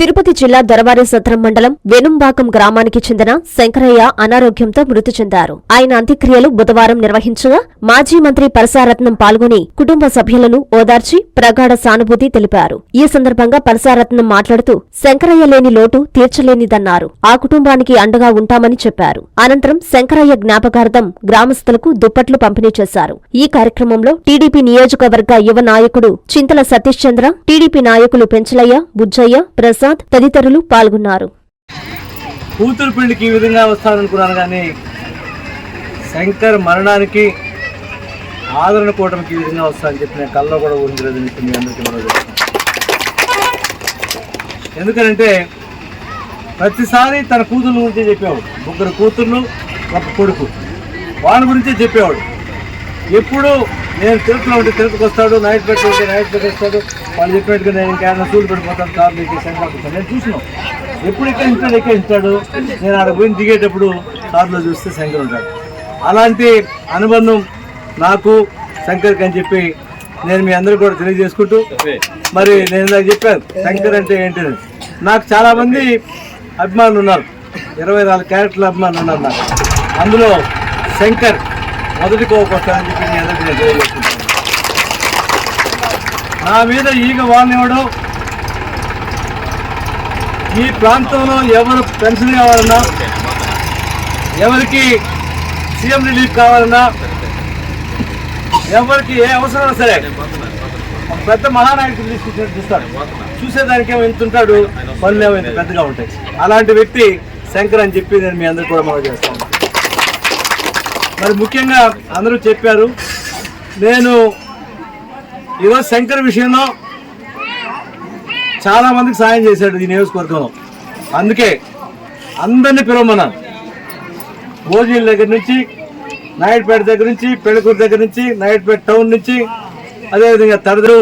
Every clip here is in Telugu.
తిరుపతి జిల్లా దొరవారి సత్రం మండలం వెనుంబాకం గ్రామానికి చెందిన శంకరయ్య అనారోగ్యంతో మృతి చెందారు. ఆయన అంత్యక్రియలు బుధవారం నిర్వహించగా మాజీ మంత్రి పరసారత్నం పాల్గొని కుటుంబ సభ్యులను ఓదార్చి ప్రగాఢ సానుభూతి తెలిపారు. ఈ సందర్భంగా పరసారత్నం మాట్లాడుతూ శంకరయ్య లేని లోటు తీర్చలేనిదన్నారు. ఆ కుటుంబానికి అండగా ఉంటామని చెప్పారు. అనంతరం శంకరయ్య జ్ఞాపకార్థం గ్రామస్తులకు దుప్పట్లు పంపిణీ చేశారు. ఈ కార్యక్రమంలో టీడీపీ నియోజకవర్గ యువ నాయకుడు చింతల సతీష్ చంద్ర టీడీపీ నాయకులు పెంచలయ్య బుజ్జయ్య ప్రసాద్ తదితరులు పాల్గొన్నారు. కూతురు పెళ్ళికి ఈ విధంగా వస్తాననుకున్నాను కానీ శంకర్ మరణానికి ఆదరణ కూటమికి ఈ విధంగా వస్తానని చెప్పి నేను కల్లో కూడా ఊహించలేదని చెప్పి మీ అందరికీ మనం ఎందుకనంటే ప్రతిసారి తన కూతుర్ల గురించే చెప్పేవాడు. ముగ్గురు కూతుర్లు ఒక కొడుకు. వాళ్ళ గురించే చెప్పేవాడు. ఎప్పుడు నేను తిరుపతిలో ఉంటే తిరుపతికి వస్తాడు నైట్ పెట్టి ఉంటే నైట్ పెట్టి వస్తాడు. వాళ్ళు చెప్పినట్టుగా నేను ఇంకేమైనా సూలు పెట్టుకుంటాను కార్లు ఎక్కి శంకరాపురం నేను చూసినాం. ఎప్పుడు ఎక్కడ ఇస్తాడు? నేను ఆడ పోయి దిగేటప్పుడు కార్లో చూస్తే శంకర్ ఉంటాడు. అలాంటి అనుబంధం నాకు శంకర్కి అని చెప్పి నేను మీ అందరూ కూడా తెలియజేసుకుంటూ మరి నేను ఇందాక చెప్పాను శంకర్ అంటే ఏంటని నాకు చాలామంది అభిమానులు ఉన్నారు. ఇరవై నాలుగు క్యారెక్టర్ల అభిమానులు ఉన్నారు నాకు. అందులో శంకర్ మొదటి కోపొస్తానని చెప్పి నా మీద ఈగ వాడినవాడు ఈ ప్రాంతంలో ఎవరు పెన్షన్ కావాలన్నా ఎవరికి సీఎం రిలీఫ్ కావాలన్నా ఎవరికి ఏ అవసరం సరే ఒక పెద్ద మహానాయకుడు తీసుకొచ్చినట్టు చూస్తాడు. చూసేదానికి ఏమో ఇంత ఉంటాడు పనులు ఏమో ఇంత పెద్దగా ఉంటాయి. అలాంటి వ్యక్తి శంకర్ అని చెప్పి నేను మీ అందరు కూడా మనం చేస్తాను. మరి ముఖ్యంగా అందరూ చెప్పారు నేను ఈరోజు శంకర్ విషయంలో చాలా మందికి సాయం చేశాడు ఈ నియోజకవర్గంలో. అందుకే అందరినీ పిలవమన్నాను. భోజీల దగ్గర నుంచి నాయుడుపేట దగ్గర నుంచి పెళ్ళకూరు దగ్గర నుంచి నాయుడుపేట టౌన్ నుంచి అదేవిధంగా తడదరు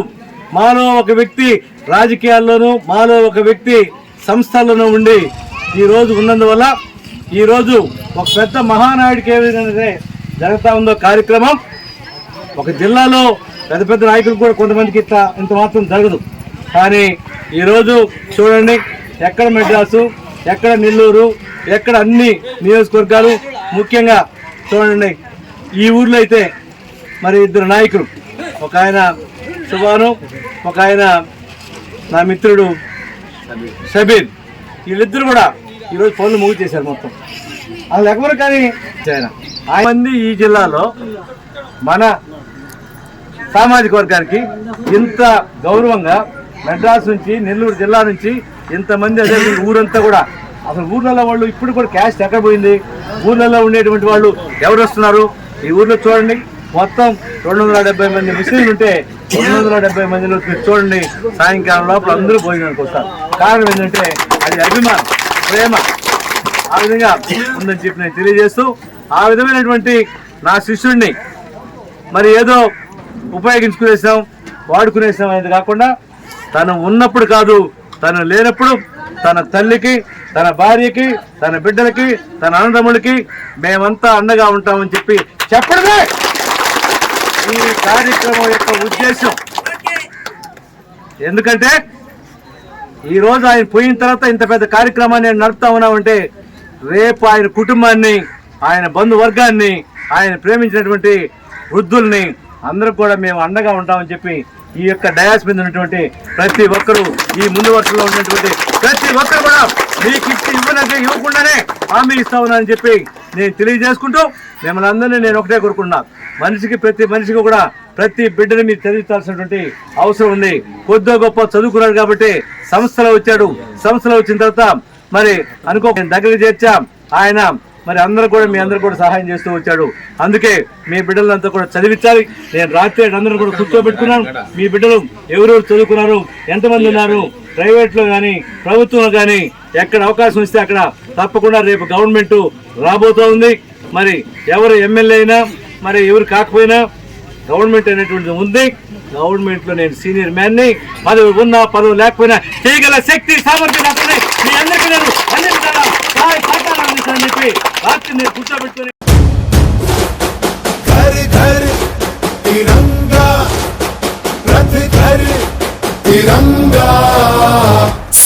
మాలో ఒక వ్యక్తి రాజకీయాల్లోనూ మాలో ఒక వ్యక్తి సంస్థల్లోనూ ఉండి ఈ ఉన్నందువల్ల ఈ రోజు ఒక పెద్ద మహానాయుడికి ఏ విధంగా జరుగుతూ ఉందో కార్యక్రమం ఒక జిల్లాలో పెద్ద పెద్ద నాయకులు కూడా కొంతమందికి ఇట్లా ఇంత మాత్రం జరగదు. కానీ ఈరోజు చూడండి ఎక్కడ మెడ్రాసు ఎక్కడ నెల్లూరు ఎక్కడ అన్ని నియోజకవర్గాలు ముఖ్యంగా చూడండి ఈ ఊర్లో అయితే మరి ఇద్దరు నాయకులు. ఒక ఆయన సుబాను ఒక ఆయన నా మిత్రుడు షబీర్ వీళ్ళిద్దరు కూడా ఈరోజు ఫోన్లు మూవ్ చేశారు మొత్తం. వాళ్ళు ఎవరు కానీ చైనా ఆయన మంది ఈ జిల్లాలో మన సామాజిక వర్గానికి ఇంత గౌరవంగా మెడ్రాస్ నుంచి నెల్లూరు జిల్లా నుంచి ఇంతమంది అదే ఊరంతా కూడా. అసలు ఊర్లలో వాళ్ళు ఇప్పుడు కూడా క్యాష్ ఎక్కడ పోయింది? ఊర్లలో ఉండేటువంటి వాళ్ళు ఎవరు వస్తున్నారు? ఈ ఊర్లో చూడండి. మొత్తం రెండు వందల డెబ్బై మంది ముస్లింలు ఉంటే రెండు వందల డెబ్బై మందిలో చూడండి. సాయంకాలం లోపల అందరూ భోజనానికి వస్తారు. కారణం ఏంటంటే అది అభిమానం ప్రేమ. ఆ విధంగా ఉందని చెప్పి నేను తెలియజేస్తూ ఆ విధమైనటువంటి నా శిష్యుడిని మరి ఏదో ఉపయోగించుకునేసాం వాడుకునేసాం అనేది కాకుండా తను ఉన్నప్పుడు కాదు తను లేనప్పుడు తన తల్లికి తన భార్యకి తన బిడ్డలకి తన అన్నదమ్ములకి మేమంతా అండగా ఉంటామని చెప్పి చెప్పడమే! ఈ కార్యక్రమం యొక్క ఉద్దేశం. ఎందుకంటే ఈరోజు ఆయన పోయిన తర్వాత ఇంత పెద్ద కార్యక్రమాన్ని నడుపుతా ఉన్నామంటే రేపు ఆయన కుటుంబాన్ని ఆయన బంధువర్గాన్ని ఆయన ప్రేమించినటువంటి వృద్ధుల్ని అందరూ కూడా మేము అండగా ఉంటామని చెప్పి ఈ యొక్క డయాస్ మీద ఉన్నటువంటి ప్రతి ఒక్కరూ ఈ ముందు వరుసలో ఉన్నటువంటి ప్రతి ఒక్కరు కూడా మీకు ఇచ్చి ఇవ్వనంటే ఇవ్వకుండానే హామీ ఇస్తా ఉన్నానని చెప్పి నేను తెలియజేసుకుంటూ మిమ్మల్ని అందరినీ నేను ఒకటే కోరుకున్నా మనిషికి ప్రతి మనిషికి కూడా ప్రతి బిడ్డని మీరు చదివించాల్సినటువంటి అవసరం ఉంది. కొద్దో గొప్ప చదువుకున్నాడు కాబట్టి సంస్థలో వచ్చాడు. సంస్థలో వచ్చిన తర్వాత మరి అనుకో దగ్గర చేర్చాం. ఆయన మరి అందరూ కూడా మీ అందరూ కూడా సహాయం చేస్తూ వచ్చాడు. అందుకే మీ బిడ్డలంతా కూడా చదివించాలి. నేను రాత్రి అందరూ కూడా కూర్చోబెట్టుకున్నాను. మీ బిడ్డలు ఎవరెవరు చదువుకున్నారు? ఎంతమంది ఉన్నారు? ప్రైవేట్లో కానీ ప్రభుత్వంలో కానీ ఎక్కడ అవకాశం ఇస్తే అక్కడ తప్పకుండా రేపు గవర్నమెంట్ రాబోతూ ఉంది. మరి ఎవరు ఎమ్మెల్యే అయినా మరి ఎవరు కాకపోయినా గవర్నమెంట్ అనేటువంటిది ఉంది. గవర్నమెంట్లో నేను సీనియర్ మ్యాన్ని పదవి ఉన్నా పదవి లేకపోయినా చేయగల శక్తి సామర్థ్యం మీ అందరికీ నేను అన్ని విధాలా సహాయ సహకారాలు అందిస్తానని చెప్పి రాత్రి నేను కూర్చోబెట్టుకుని తిరంగా